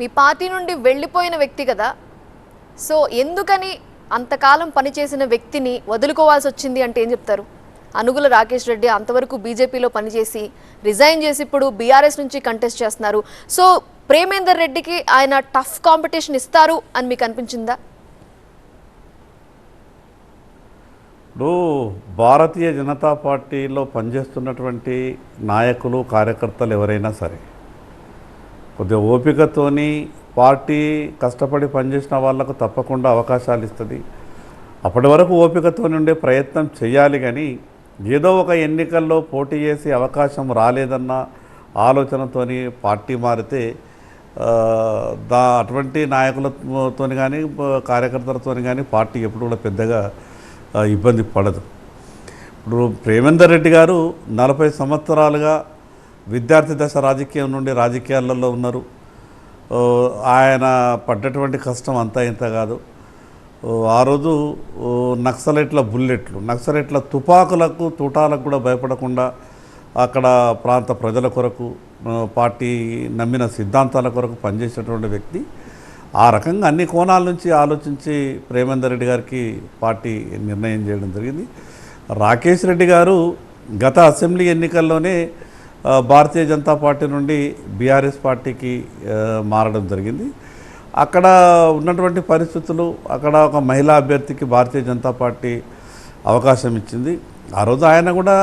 మీ party నుండి వెళ్ళిపోయిన వ్యక్తి కదా. సో ఎందుకని అంతకాలం పనిచేసిన వ్యక్తిని వదులుకోవాల్సి వచ్చింది అంటే ఏం చెప్తారు? అనుగుల రాకేష్ రెడ్డి అంతవరకు బీజేపీలో పనిచేసి రిజైన్ చేసి ఇప్పుడు బీఆర్ఎస్ నుంచి కంటెస్ట్ చేస్తున్నారు. సో ప్రేమేందర్ రెడ్డికి ఆయన టఫ్ కాంపిటీషన్ ఇస్తారు అని మీకు అనిపించిందా? ఇప్పుడు భారతీయ జనతా పార్టీలో పనిచేస్తున్నటువంటి నాయకులు కార్యకర్తలు ఎవరైనా సరే కొద్దిగా ఓపికతోని పార్టీ కష్టపడి పనిచేసిన వాళ్ళకు తప్పకుండా అవకాశాలు ఇస్తుంది. అప్పటి వరకు ఓపికతో ఉండే ప్రయత్నం చేయాలి కానీ ఏదో ఒక ఎన్నికల్లో పోటీ చేసి అవకాశం రాలేదన్న ఆలోచనతోని పార్టీ మారితే దా అటువంటి నాయకులతో కానీ కార్యకర్తలతో కానీ పార్టీ ఎప్పుడు కూడా పెద్దగా ఇబ్బంది పడదు. ఇప్పుడు ప్రేమేందర్ రెడ్డి గారు నలభై సంవత్సరాలుగా విద్యార్థి దశ రాజకీయం నుండి రాజకీయాలలో ఉన్నారు. ఆయన పడ్డటువంటి కష్టం అంతా ఇంత కాదు. ఆ రోజు నక్సలైట్ల బుల్లెట్లు నక్సలైట్ల తుపాకులకు తూటాలకు కూడా భయపడకుండా అక్కడ ప్రాంత ప్రజల కొరకు పార్టీ నమ్మిన సిద్ధాంతాల కొరకు పనిచేసేటువంటి వ్యక్తి. ఆ రకంగా అన్ని కోణాల నుంచి ఆలోచించి ప్రేమేందర్ రెడ్డి గారికి పార్టీ నిర్ణయం చేయడం జరిగింది. రాకేష్ రెడ్డి గారు గత అసెంబ్లీ ఎన్నికల్లోనే భారతీయ జనతా పార్టీ నుండి బీఆర్ఎస్ పార్టీకి మారడం జరిగింది. అక్కడ ఉన్నటువంటి పరిస్థితులు అక్కడ ఒక మహిళా అభ్యర్థికి భారతీయ జనతా పార్టీ అవకాశం ఇచ్చింది. ఆ రోజు ఆయన కూడా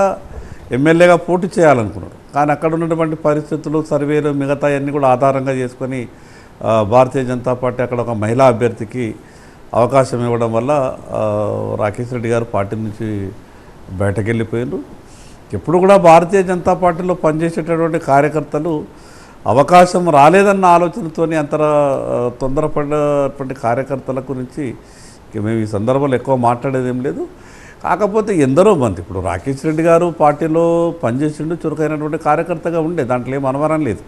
ఎమ్మెల్యేగా పోటీ చేయాలనుకున్నాడు కానీ అక్కడ ఉన్నటువంటి పరిస్థితులు సర్వేలు మిగతా అన్నీ కూడా ఆధారంగా చేసుకొని భారతీయ జనతా పార్టీ అక్కడ ఒక మహిళా అభ్యర్థికి అవకాశం ఇవ్వడం వల్ల రాకేష్ రెడ్డి గారు పార్టీ నుంచి బయటకు వెళ్ళిపోయారు ఎప్పుడు కూడా భారతీయ జనతా పార్టీలో పనిచేసేటటువంటి కార్యకర్తలు అవకాశం రాలేదన్న ఆలోచనతోని అంతర తొందరపడేటువంటి తొందరపడినటువంటి కార్యకర్తల గురించి మేము ఈ సందర్భంలో ఎక్కువ మాట్లాడేది ఏం లేదు. కాకపోతే ఎందరో మంది ఇప్పుడు రాకేష్ రెడ్డి గారు పార్టీలో పనిచేసిండు చురుకైనటువంటి కార్యకర్తగా ఉండే దాంట్లో ఏం అనుమానం లేదు.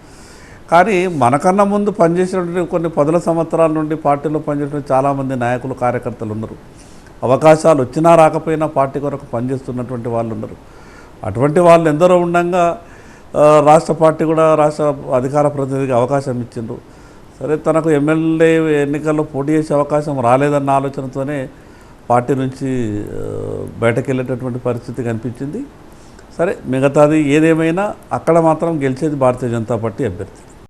కానీ మనకన్నా ముందు పనిచేసినటువంటి కొన్ని పదుల సంవత్సరాల నుండి పార్టీలో పనిచేసిన చాలామంది నాయకులు కార్యకర్తలు ఉన్నారు. అవకాశాలు వచ్చినా రాకపోయినా పార్టీ కొరకు పనిచేస్తున్నటువంటి వాళ్ళు ఉన్నారు. అటువంటి వాళ్ళు ఎందరో ఉండగా రాష్ట్ర పార్టీ కూడా రాష్ట్ర అధికార ప్రతినిధికి అవకాశం ఇచ్చిండ్రు. సరే తనకు ఎమ్మెల్యే ఎన్నికల్లో పోటీ చేసే అవకాశం రాలేదన్న ఆలోచనతోనే పార్టీ నుంచి బయటకు వెళ్ళేటటువంటి పరిస్థితి కనిపించింది. సరే మిగతాది ఏదేమైనా అక్కడ మాత్రం గెలిచేది భారతీయ జనతా పార్టీ అభ్యర్థి.